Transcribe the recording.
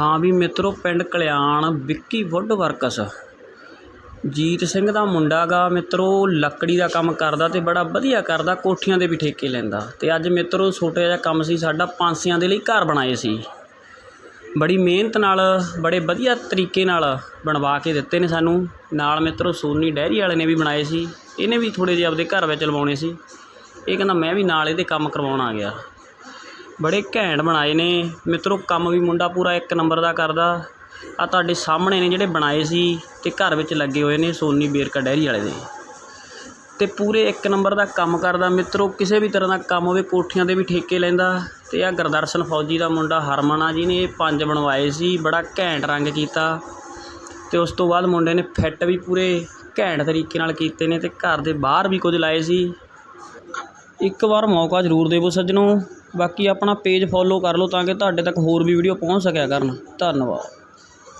ਹਾਂ ਵੀ ਮਿੱਤਰੋ, ਪਿੰਡ ਕਲਿਆਣ ਵਿੱਕੀ ਵੁੱਡ ਵਰਕਸ। ਜੀਤ ਸਿੰਘ ਦਾ ਮੁੰਡਾ ਗਾ ਮਿੱਤਰੋ, ਲੱਕੜੀ ਦਾ ਕੰਮ ਕਰਦਾ ਅਤੇ ਬੜਾ ਵਧੀਆ ਕਰਦਾ, ਕੋਠੀਆਂ ਦੇ ਵੀ ਠੇਕੇ ਲੈਂਦਾ। ਅਤੇ ਅੱਜ ਮਿੱਤਰੋ, ਛੋਟਾ ਜਿਹਾ ਕੰਮ ਸੀ, ਸਾਡਾ ਪੰਛੀਆਂ ਦੇ ਲਈ ਘਰ ਬਣਾਏ ਸੀ। ਬੜੀ ਮਿਹਨਤ ਨਾਲ, ਬੜੇ ਵਧੀਆ ਤਰੀਕੇ ਨਾਲ ਬਣਵਾ ਕੇ ਦਿੱਤੇ ਨੇ ਸਾਨੂੰ। ਨਾਲ ਮਿੱਤਰੋ, ਸੋਨੀ ਡੈਰੀ ਵਾਲੇ ਨੇ ਵੀ ਬਣਾਏ ਸੀ। ਇਹਨੇ ਵੀ ਥੋੜ੍ਹੇ ਜਿਹੇ ਆਪਦੇ ਘਰ ਵਿੱਚ ਲਵਾਉਣੇ ਸੀ। ਇਹ ਕਹਿੰਦਾ, ਮੈਂ ਵੀ ਨਾਲ ਇਹਦੇ ਕੰਮ ਕਰਵਾਉਣ ਆ ਗਿਆ। ਬੜੇ ਘੈਂਟ ਬਣਾਏ ਨੇ। ਮਿੱਤਰੋ, ਕੰਮ ਵੀ ਮੁੰਡਾ ਪੂਰਾ ਇੱਕ ਨੰਬਰ ਦਾ ਕਰਦਾ। ਆਹ ਤੁਹਾਡੇ ਸਾਹਮਣੇ ਨੇ ਜਿਹੜੇ ਬਣਾਏ ਸੀ ਅਤੇ ਘਰ ਵਿੱਚ ਲੱਗੇ ਹੋਏ ਨੇ ਸੋਨੀ ਵੇਰਕਾ ਡੈਰੀ ਵਾਲੇ ਦੇ। ਅਤੇ ਪੂਰੇ ਇੱਕ ਨੰਬਰ ਦਾ ਕੰਮ ਕਰਦਾ। ਮਿੱਤਰੋ, ਕਿਸੇ ਵੀ ਤਰ੍ਹਾਂ ਦਾ ਕੰਮ ਹੋਵੇ, ਕੋਠੀਆਂ 'ਤੇ ਵੀ ਠੇਕੇ ਲੈਂਦਾ। ਅਤੇ ਆਹ ਗੁਰਦਰਸ਼ਨ ਫੌਜੀ ਦਾ ਮੁੰਡਾ ਹਰਮਨ ਆ ਜੀ ਨੇ ਇਹ ਪੰਜ ਬਣਵਾਏ ਸੀ, ਬੜਾ ਘੈਂਟ ਰੰਗ ਕੀਤਾ। ਅਤੇ ਉਸ ਤੋਂ ਬਾਅਦ ਮੁੰਡੇ ਨੇ ਫਿੱਟ ਵੀ ਪੂਰੇ ਘੈਂਟ ਤਰੀਕੇ ਨਾਲ ਕੀਤੇ ਨੇ ਅਤੇ ਘਰ ਦੇ ਬਾਹਰ ਵੀ ਕੁਝ ਲਾਏ ਸੀ। ਇੱਕ ਵਾਰ ਮੌਕਾ ਜ਼ਰੂਰ ਦੇਵੋ ਸੱਜਣੋ। ਬਾਕੀ ਆਪਣਾ ਪੇਜ ਫੋਲੋ ਕਰ ਲਓ ਤਾਂ ਕਿ ਤੁਹਾਡੇ ਤੱਕ ਹੋਰ ਵੀ ਵੀਡੀਓ ਪਹੁੰਚ ਸਕਿਆ ਕਰਨ। ਧੰਨਵਾਦ।